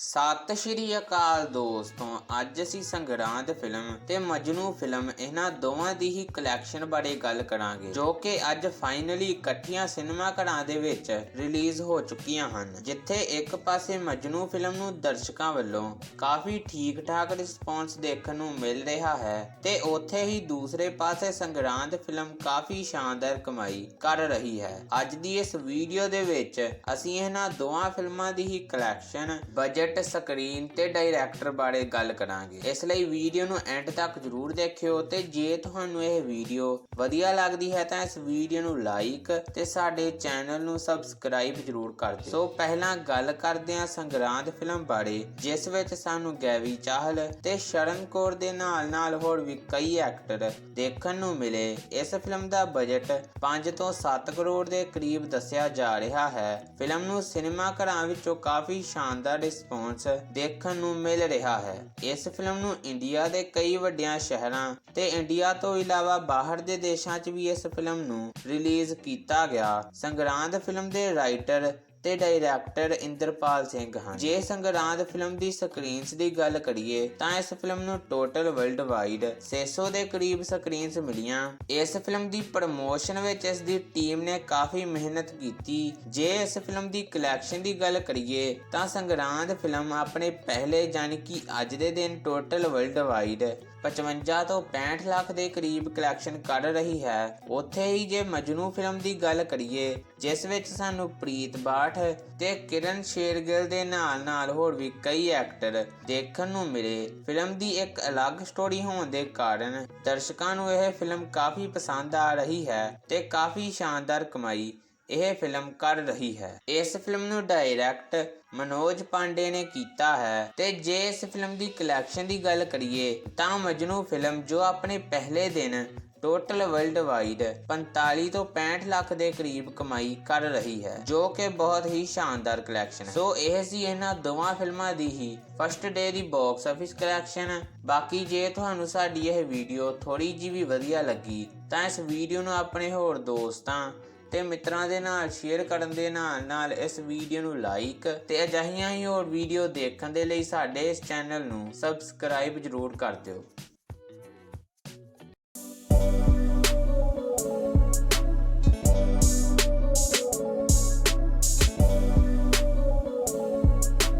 ਸਤਿ ਸ਼੍ਰੀ ਅਕਾਲ ਦੋਸਤੋ, ਅੱਜ ਅਸੀਂ ਸੰਗਰਾਂਦ ਫਿਲਮ ਤੇ ਮਜਨੂ ਫਿਲਮ ਇਹਨਾਂ ਦੋਵਾਂ ਦੀ ਹੀ ਕਲੈਕਸ਼ਨ ਬਾਰੇ ਗੱਲ ਕਰਾਂਗੇ, ਜੋ ਕਿ ਅੱਜ ਫਾਈਨਲੀ ਇਕੱਠੀਆਂ ਸਿਨੇਮਾ ਘਰਾਂ ਦੇ ਵਿੱਚ ਰਿਲੀਜ਼ ਹੋ ਚੁੱਕੀਆਂ ਹਨ, ਜਿੱਥੇ ਇੱਕ ਪਾਸੇ ਮਜਨੂ ਫਿਲਮ ਨੂੰ ਦਰਸ਼ਕਾਂ ਵੱਲੋਂ ਕਾਫੀ ਠੀਕ ਠਾਕ ਰਿਸਪੌਂਸ ਦੇਖਣ ਨੂੰ ਮਿਲ ਰਿਹਾ ਹੈ ਤੇ ਉੱਥੇ ਹੀ ਦੂਸਰੇ ਪਾਸੇ ਸੰਗਰਾਂਦ ਫਿਲਮ ਕਾਫੀ ਸ਼ਾਨਦਾਰ ਕਮਾਈ ਕਰ ਰਹੀ ਹੈ। ਅੱਜ ਦੀ ਇਸ ਵੀਡੀਓ ਦੇ ਵਿੱਚ ਅਸੀਂ ਇਹਨਾਂ ਦੋਵਾਂ ਫਿਲਮਾਂ ਦੀ ਹੀ ਕਲੈਕਸ਼ਨ ਬਜਟ ਸਕਰੀਨ ਤੇ ਡਾਇਰੈਕਟਰ ਬਾਰੇ ਗੱਲ ਕਰਾਂਗੇ। ਇਸ ਲਈ ਵੀਡੀਓ ਨੂੰ ਐਂਡ ਤੱਕ ਜਰੂਰ ਦੇਖਿਓ ਤੇ ਜੇ ਤੁਹਾਨੂੰ ਇਹ ਵੀਡੀਓ ਵਧੀਆ ਲੱਗਦੀ ਹੈ ਤਾਂ ਇਸ ਵੀਡੀਓ ਨੂੰ ਲਾਈਕ ਤੇ ਸਾਡੇ ਚੈਨਲ ਨੂੰ ਸਬਸਕ੍ਰਾਈਬ ਜਰੂਰ ਕਰ ਦਿਓ। ਸੋ ਪਹਿਲਾਂ ਗੱਲ ਕਰਦੇ ਹਾਂ ਸੰਗਰਾਂਦ ਫਿਲਮ ਬਾਰੇ, ਜਿਸ ਵਿੱਚ ਸਾਨੂੰ ਗੈਵੀ ਚਾਹਲ ਤੇ ਸ਼ਰਨ ਕੌਰ ਦੇ ਨਾਲ ਨਾਲ ਹੋਰ ਵੀ ਕਈ ਐਕਟਰ ਦੇਖਣ ਨੂੰ ਮਿਲੇ। ਇਸ ਫਿਲਮ ਦਾ ਬਜਟ 5 ਤੋਂ 7 ਕਰੋੜ ਦੇ ਕਰੀਬ ਦੱਸਿਆ ਜਾ ਰਿਹਾ ਹੈ। ਫਿਲਮ ਨੂੰ ਸਿਨੇਮਾ ਘਰਾਂ ਵਿੱਚੋਂ ਕਾਫੀ ਸ਼ਾਨਦਾਰ ਰਿਸਪੌਂਸ ਦੇਖਣ ਨੂੰ ਮਿਲ ਰਿਹਾ ਹੈ। ਇਸ ਫਿਲਮ ਨੂੰ ਇੰਡੀਆ ਦੇ ਕਈ ਵੱਡਿਆਂ ਸ਼ਹਿਰਾਂ ਤੇ ਇੰਡੀਆ ਤੋਂ ਇਲਾਵਾ ਬਾਹਰ ਦੇ ਦੇਸ਼ਾਂ 'ਚ ਵੀ ਇਸ ਫਿਲਮ ਨੂੰ ਰਿਲੀਜ਼ ਕੀਤਾ ਗਿਆ। ਸੰਗਰਾਂਦ ਫਿਲਮ ਦੇ ਰਾਈਟਰ ਤੇ ਡਾਇਰੈਕਟਰ ਇੰਦਰਪਾਲ ਸਿੰਘ ਹਨ। ਜੇ ਸੰਗਰਾਂਦ ਫਿਲਮ ਦੀ ਸਕਰੀਨਸ ਦੀ ਗੱਲ ਕਰੀਏ, ਤਾਂ ਇਸ ਫਿਲਮ ਨੂੰ ਟੋਟਲ ਵਰਲਡ ਵਾਈਡ 600 ਦੇ ਕਰੀਬ ਸਕਰੀਨਸ ਮਿਲੀਆਂ। ਇਸ ਫਿਲਮ ਦੀ ਪ੍ਰਮੋਸ਼ਨ ਵਿੱਚ ਇਸ ਦੀ ਟੀਮ ਨੇ ਕਾਫੀ ਮਿਹਨਤ ਕੀਤੀ। ਜੇ ਇਸ ਫਿਲਮ ਦੀ ਕਲੈਕਸ਼ਨ ਦੀ ਗੱਲ ਕਰੀਏ, ਤਾਂ ਸੰਗਰਾਂਦ ਫਿਲਮ ਆਪਣੇ ਪਹਿਲੇ ਜਾਨੀ ਕਿ ਅੱਜ ਦੇ ਦਿਨ ਟੋਟਲ ਵਰਲਡ ਵਾਈਡ 55 ਤੋਂ 65 ਲੱਖ ਦੇ ਕਰੀਬ ਕਲੈਕਸ਼ਨ ਕਰ ਰਹੀ ਹੈ। ਉੱਥੇ ਹੀ ਜੇ ਮਜਨੂ ਫਿਲਮ ਦੀ ਗੱਲ ਕਰੀਏ, ਜਿਸ ਵਿੱਚ ਸਾਨੂੰ ਪ੍ਰੀਤ ਬਾਠ ਤੇ ਕਿਰਨ ਸ਼ੇਰਗਿੱਲ ਦੇ ਨਾਲ ਨਾਲ ਹੋਰ ਵੀ ਕਈ ਐਕਟਰ ਦੇਖਣ ਨੂੰ ਮਿਲੇ ਫਿਲਮ ਦੀ ਇੱਕ ਅਲੱਗ ਸਟੋਰੀ ਹੋਣ ਦੇ ਕਾਰਨ ਦਰਸ਼ਕਾਂ ਨੂੰ ਇਹ ਫਿਲਮ ਕਾਫੀ ਪਸੰਦ ਆ ਰਹੀ ਹੈ ਤੇ ਕਾਫੀ ਸ਼ਾਨਦਾਰ ਕਮਾਈ ਇਹ ਫਿਲਮ ਕਰ ਰਹੀ ਹੈ। ਇਸ ਫਿਲਮ ਨੂੰ ਡਾਇਰੈਕਟ ਮਨੋਜ ਪਾਂਡੇ ਨੇ ਕੀਤਾ ਹੈ ਤੇ ਜੇ ਇਸ ਫਿਲਮ ਦੀ ਕਲੈਕਸ਼ਨ ਦੀ ਗੱਲ ਕਰੀਏ ਤਾਂ ਮਜਨੂ ਫਿਲਮ ਜੋ ਆਪਣੇ ਪਹਿਲੇ ਦਿਨ ਟੋਟਲ ਵਰਲਡ ਵਾਈਡ 45 ਤੋਂ 65 ਲੱਖ ਦੇ ਕਰੀਬ ਕਮਾਈ ਕਰ ਰਹੀ ਹੈ, ਜੋ ਕਿ ਬਹੁਤ ਹੀ ਸ਼ਾਨਦਾਰ ਕਲੈਕਸ਼ਨ ਹੈ। ਸੋ ਇਹ ਸੀ ਇਹਨਾਂ ਦੋਵਾਂ ਫਿਲਮਾਂ ਦੀ ਹੀ ਫਸਟ ਡੇ ਦੀ ਬਾਕਸ ਆਫਿਸ ਕਲੈਕਸ਼ਨ ਬਾਕੀ ਜੇ ਤੁਹਾਨੂੰ ਸਾਡੀ ਇਹ ਵੀਡੀਓ ਥੋੜੀ ਜੀ ਵੀ ਵਧੀਆ ਲੱਗੀ ਤਾਂ ਇਸ ਵੀਡੀਓ ਨੂੰ ਆਪਣੇ ਹੋਰ ਦੋਸਤਾਂ ਤੇ ਮਿੱਤਰਾਂ ਦੇ ਨਾਲ ਸ਼ੇਅਰ ਕਰਨ ਦੇ ਨਾਲ ਨਾਲ ਇਸ ਵੀਡੀਓ ਨੂੰ ਲਾਈਕ ਤੇ ਅਜਿਹੀਆਂ ਹੀ ਹੋਰ ਵੀਡੀਓ ਦੇਖਣ ਦੇ ਲਈ ਸਾਡੇ ਇਸ ਚੈਨਲ ਨੂੰ ਸਬਸਕ੍ਰਾਈਬ ਜ਼ਰੂਰ ਕਰ ਦਿਓ।